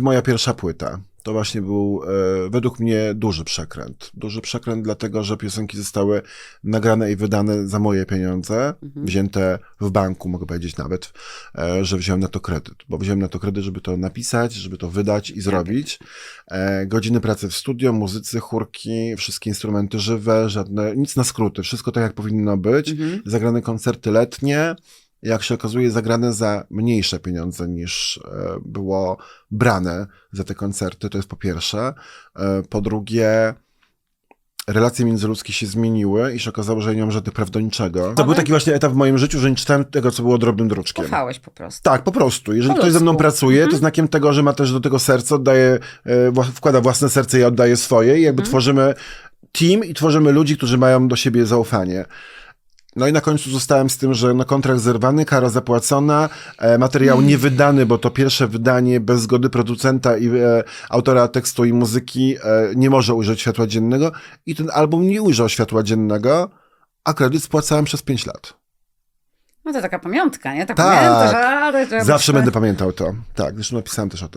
Moja pierwsza płyta to właśnie był e, według mnie duży przekręt. Duży przekręt, dlatego że piosenki zostały nagrane i wydane za moje pieniądze, wzięte w banku, mogę powiedzieć nawet, e, że wziąłem na to kredyt. Bo wziąłem na to kredyt, żeby to napisać, żeby to wydać i zrobić. E, godziny pracy w studio, muzycy, chórki, wszystkie instrumenty żywe, żadne, nic na skróty, wszystko tak jak powinno być. Zagrane koncerty letnie jak się okazuje, zagrane za mniejsze pieniądze niż e, było brane za te koncerty, to jest po pierwsze. E, po drugie, relacje międzyludzkie się zmieniły i się okazało, że ja nie mam żadnych praw do niczego. To był taki właśnie etap w moim życiu, że nie czytałem tego, co było drobnym druczkiem. Kochałeś po prostu. Tak, po prostu. Jeżeli Po ktoś ze mną pracuje, Mhm. to znakiem tego, że ma też do tego serce, oddaje, e, wkłada własne serce i oddaje swoje i jakby Mhm. tworzymy team i tworzymy ludzi, którzy mają do siebie zaufanie. No i na końcu zostałem z tym, że no kontrakt zerwany, kara zapłacona, e, materiał Mm. niewydany, bo to pierwsze wydanie bez zgody producenta i e, autora tekstu i muzyki e, nie może ujrzeć światła dziennego i ten album nie ujrzał światła dziennego, a kredyt spłacałem przez 5 lat. No to taka pamiątka, nie? Tak, Tak. pamiętasz, ale... żeby- Zawsze będę pamiętał to. Tak, zresztą napisałem też o tym.